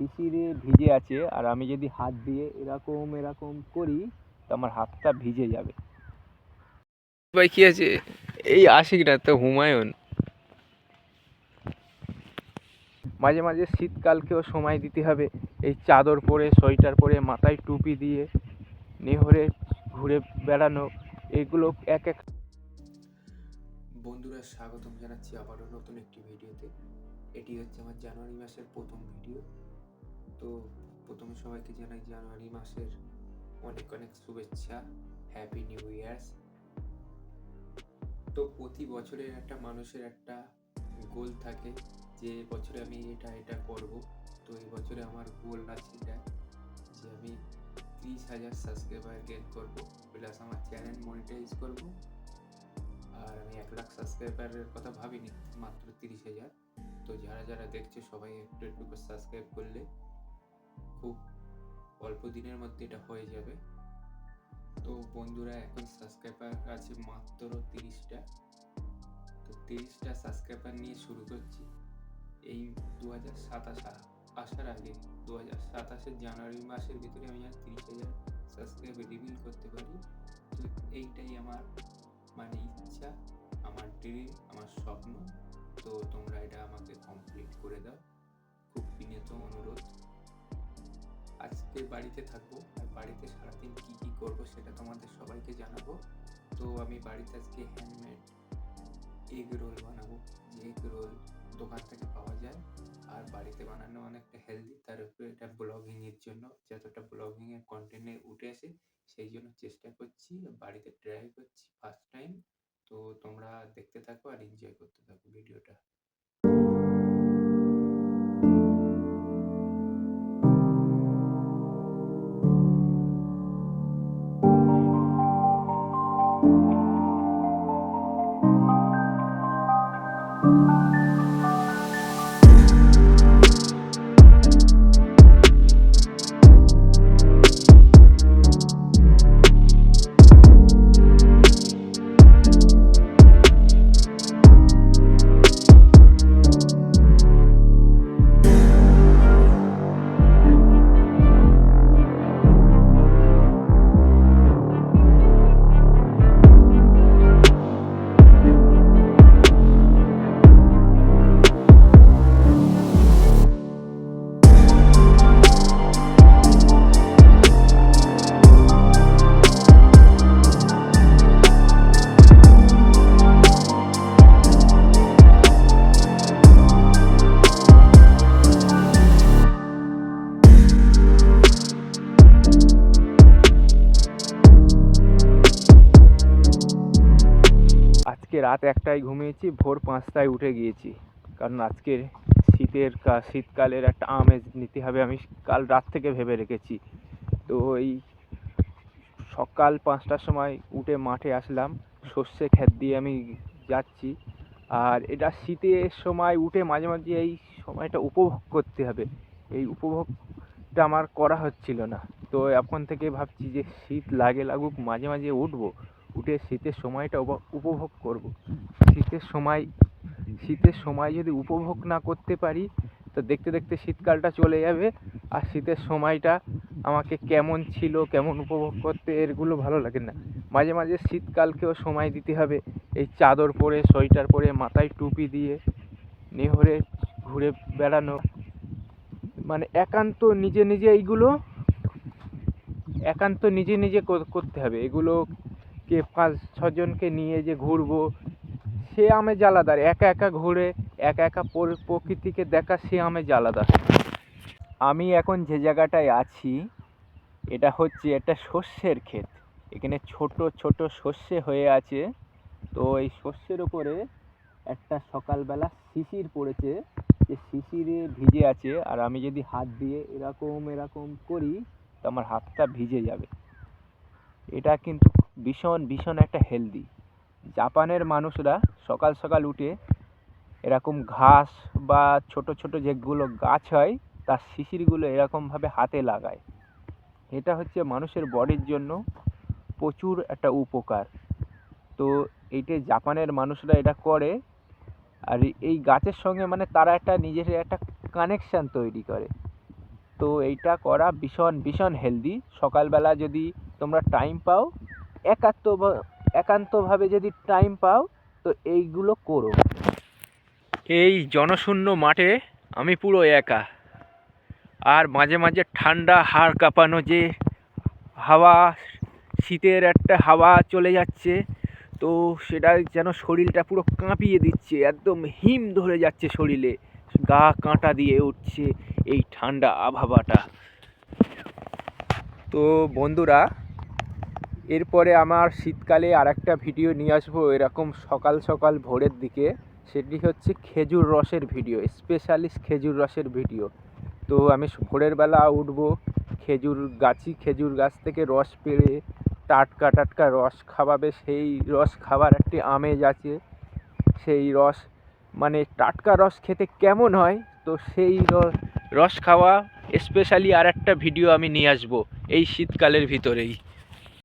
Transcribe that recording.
শিশিরে ভিজে আছে আর আমি যদি হাত দিয়ে এরকম এরকম করি তো আমার হাতটা ভিজে যাবে। ভাই কি আছে? এই আশিক না তো হুমায়ুন। মাঝে মাঝে শীতকালকেও সময় দিতে হবে। এই চাদর পরে সোয়েটার পরে মাথায় টুপি দিয়ে নেহরে ঘুরে বেড়ানো এগুলো এক এক বন্ধুরা স্বাগতম জানাচ্ছি আবারও নতুন একটি ভিডিওতে। এটি হচ্ছে আমার জানুয়ারি মাসের প্রথম ভিডিও। তো প্রথমে সবাইকে জানাই জানুয়ারি মাসের অনেক অনেক শুভেচ্ছা হ্যাপি নিউ ইয়ার্স তো প্রতি বছরের একটা মানুষের একটা গোল থাকে যে বছরে আমি এটা এটা করব। তো এই বছরে আমার গোল আছে এটা যে আমি ত্রিশ হাজার সাবস্ক্রাইবার গেন করব। প্লাস আমার চ্যানেল মনিটাইজ করব। আর আমি এক লাখ সাবস্ক্রাইবারের কথা ভাবিনি, মাত্র তিরিশ হাজার। তো যারা যারা দেখছে সবাই একটু একটু করে সাবস্ক্রাইব করলে খুব অল্প দিনের মধ্যে এটা হয়ে যাবে। তো বন্ধুরা, এখন সাবস্ক্রাইবার আছে মাত্র তিরিশটা। তো তিরিশটা সাবস্ক্রাইবার নিয়ে শুরু করছি। এই দু হাজার সাতাশ আসার আগে দু হাজার সাতাশের জানুয়ারি মাসের ভিতরে আমি আর তিরিশ হাজার সাবস্ক্রাইবার রিভিল করতে পারি। তো এইটাই আমার মানে ইচ্ছা, আমার ড্রিম আমার স্বপ্ন। তো তোমরা এটা আমাকে কমপ্লিট করে দাও। খুব বিনীত অনুরোধ। আজকে বাড়িতে থাকব আর বাড়িতে সারাদিন কি কি করব সেটা তোমাদের সবাইকে জানাব। তো আমি বাড়িতে আজকে হ্যান্ডমেড এগ রোল বানাবো। যে এগ রোল দোকান থেকে পাওয়া যায় আর বাড়িতে বানানো অনেকটা হেলদি তার উপরে এটা ব্লগিং এর জন্য। যতটা ব্লগিং এর কন্টেন্টে উঠে আসে, সেই জন্য চেষ্টা করছি। বাড়িতে ট্রাই করছি ফার্স্ট টাইম তো তোমরা দেখতে থাকো আর এনজয় করতে থাকো ভিডিওটা রাত একটায় ঘুমিয়েছি, ভোর পাঁচটায় উঠে গিয়েছি। কারণ আজকের শীতের শীতকালের একটা আমেজ নিতে হবে আমি কাল রাত থেকে ভেবে রেখেছি। তো এই সকাল পাঁচটার সময় উঠে মাঠে আসলাম, সর্ষে ক্ষেত দিয়ে আমি যাচ্ছি। আর এটা শীতের সময় উঠে মাঝে মাঝে এই সময়টা উপভোগ করতে হবে। এই উপভোগটা আমার করা হচ্ছিল না। তো এখন থেকে ভাবছি যে শীত লাগে লাগুক, মাঝে মাঝে উঠবো। উঠে শীতের সময়টা উপভোগ করব। শীতের সময় শীতের সময় যদি উপভোগ না করতে পারি, তো দেখতে দেখতে শীতকালটা চলে যাবে। আর শীতের সময়টা আমাকে কেমন ছিল, কেমন উপভোগ করতে এগুলো ভালো লাগে না। মাঝে মাঝে শীতকালকেও সময় দিতে হবে। এই চাদর পরে, সোয়েটার পরে, মাথায় টুপি দিয়ে নেহরে ঘুরে বেড়ানো। মানে একান্ত নিজে নিজে এইগুলো, একান্ত নিজে নিজে করতে হবে। এগুলো কে পাঁচ ছজনকে নিয়ে যে ঘুরবো, সে আমেজ আলাদা আর একা একা ঘুরে, একা একা পর- প্রকৃতিকে দেখা, সে আমেজ আলাদা আমি এখন যে জায়গাটায় আছি, এটা হচ্ছে একটা শস্যের ক্ষেত। এখানে ছোট ছোট শস্য হয়ে আছে। তো এই শস্যের উপরে একটা সকালবেলা শিশির পড়েছে। যে শিশিরে ভিজে আছে, আর আমি যদি হাত দিয়ে এরকম এরকম করি, তো আমার হাতটা ভিজে যাবে। এটা কিন্তু ভীষণ ভীষণ একটা হেলদি জাপানের মানুষরা সকাল সকাল উঠে এরকম ঘাস বা ছোট ছোট যেগুলো গাছ হয়, তার শিশিরগুলো এরকমভাবে হাতে লাগায়। এটা হচ্ছে মানুষের বডির জন্য প্রচুর একটা উপকার। তো এইটা জাপানের মানুষরা এটা করে, আর এই গাছের সঙ্গে মানে তারা একটা নিজের একটা কানেকশান তৈরি করে। তো এইটা করা ভীষণ ভীষণ হেলদি সকালবেলা যদি তোমরা টাইম পাও একাত্ম একান্তভাবে যদি টাইম পাও, তো এইগুলো করো। এই জনশূন্য মাঠে আমি পুরো একা। আর মাঝে মাঝে ঠান্ডা হাড় কাঁপানো যে হাওয়া, শীতের একটা হাওয়া চলে যাচ্ছে, তো সেটা যেন শরীরটা পুরো কাঁপিয়ে দিচ্ছে, একদম হিম ধরে যাচ্ছে শরীরে। গা কাঁটা দিয়ে উঠছে এই ঠান্ডা আবহাওয়াটা। তো বন্ধুরা এরপরে আমার শীতকালে আর একটা ভিডিও নিয়ে আসব এরকম সকাল সকাল ভোরের দিকে। সেটি হচ্ছে খেজুর রসের ভিডিও স্পেশালিস্ট খেজুর রসের ভিডিও। তো আমি ভোরের বেলা উঠবো, খেজুর গাছি, খেজুর গাছ থেকে রস পেড়ে, টাটকা টাটকা রস খাওয়াবে। সেই রস খাওয়ার একটি আমেজ আছে। সেই রস মানে টাটকা রস খেতে কেমন হয়? তো সেই রস খাওয়া স্পেশালি আর একটা ভিডিও আমি নিয়ে আসব এই শীতকালের ভিতরেই।